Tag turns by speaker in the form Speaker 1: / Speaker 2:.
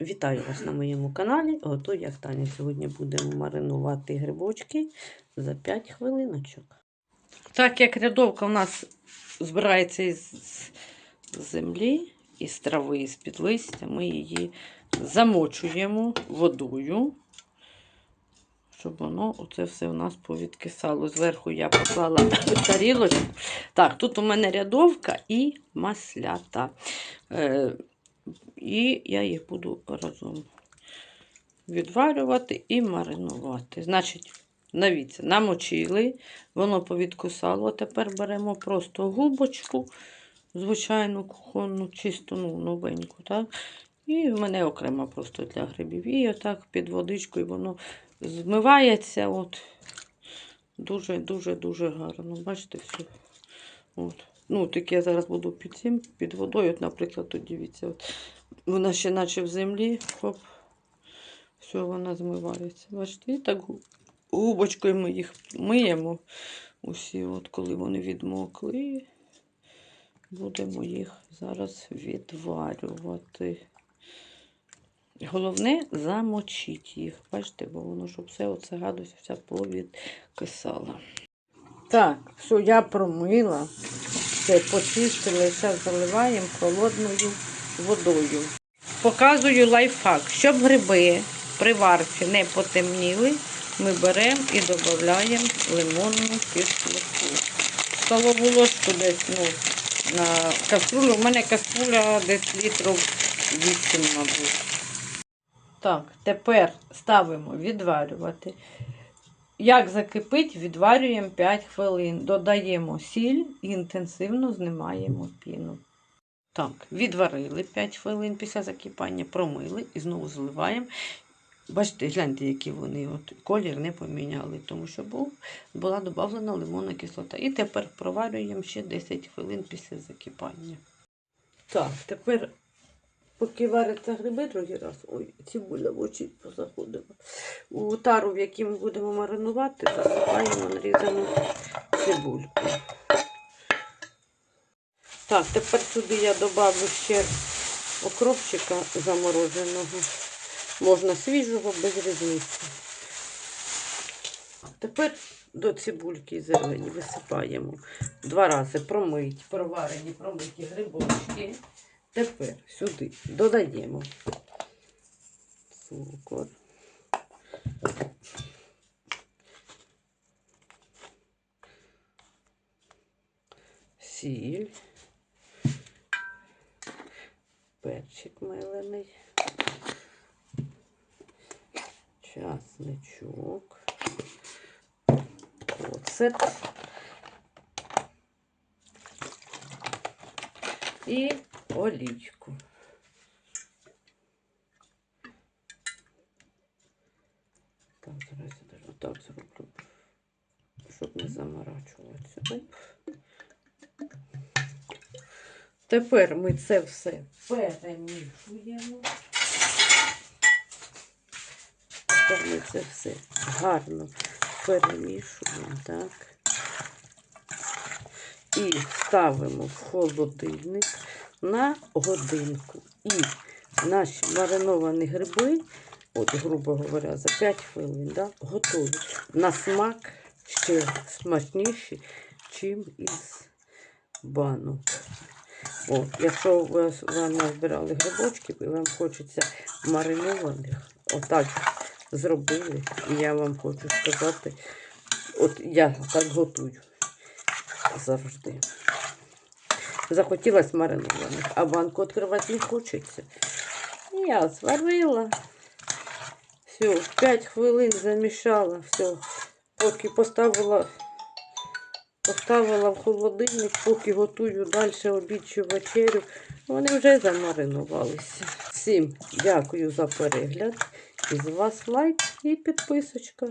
Speaker 1: Вітаю вас на моєму каналі. Готую як Таня. Сьогодні будемо маринувати грибочки за 5 хвилиночок. Так як рядовка у нас збирається із землі, із трави, із під листя, ми її замочуємо водою, щоб воно оце все у нас повідкисало. Зверху я поклала тарілочку. Так, тут у мене рядовка і маслята. І я їх буду разом відварювати і маринувати. Значить, навіться, намочили, воно повідкусало. Тепер беремо просто губочку, звичайну кухонну, чисту, ну, новеньку. так? І в мене окремо просто для грибів. І отак під водичкою воно змивається. от. Дуже-дуже-дуже гарно. Бачите, все. От. Ну, таке я зараз буду під цим, під водою. От, наприклад, тут дивіться, от, вона ще наче в землі, хоп, все, вона змивається. Бачите, і так губочкою ми їх миємо. Усі, от, коли вони відмокли. Будемо їх зараз відварювати. Головне замочити їх. Бачите, бо воно, щоб все оце гадость вся повідкисала. Так, все, я промила. Все, почистили, зараз заливаємо холодною водою. Показую лайфхак. Щоб гриби при варці не потемніли, ми беремо і додаємо лимонну кислоту. Столову ложку десь ну, на каструлю. У мене каструля десь літрів 8, мабуть. Так, тепер ставимо відварювати. Як закипить, відварюємо 5 хвилин. Додаємо сіль і інтенсивно знімаємо піну. Так, відварили 5 хвилин після закипання, промили і знову зливаємо. Бачите, гляньте, які вони от, колір не поміняли, тому що був, була додана лимонна кислота. І тепер проварюємо ще 10 хвилин після закипання. Так, тепер, поки варяться гриби другий раз, ой, цибуля в очі позаходила. У тару, в якій ми будемо маринувати, засипаємо нарізану цибульку. Так, тепер сюди я додавлю ще окропчика замороженого. Можна свіжого, без різниці. Тепер до цибульки зелені висипаємо. Два рази промить, проварені, промиті грибочки. Тепер сюди додаємо цукор. Сіль. Перчик мелений. Часничок. Оцет. І олійку. Так, зараз я даже отак зроблю, щоб не заморачуватися. Тепер ми це все перемішуємо. Тепер ми це все гарно перемішуємо, так. І ставимо в холодильник на годинку. І наші мариновані гриби, от, грубо говоря, за 5 хвилин, да, готові. На смак ще смачніші, чим із банок. О, якщо у вас вам назбирали грибочки, і вам хочеться маринованих, отак зробили. І я вам хочу сказати, от я так готую завжди. Захотілося маринованих, а банку відкривати не хочеться. Я зварила. Все, 5 хвилин замішала, все. Поки поставила Поставила в холодильник, поки готую далі обід чи вечерю. Вони вже замаринувалися. Всім дякую за перегляд. Із вас лайк і підписочка.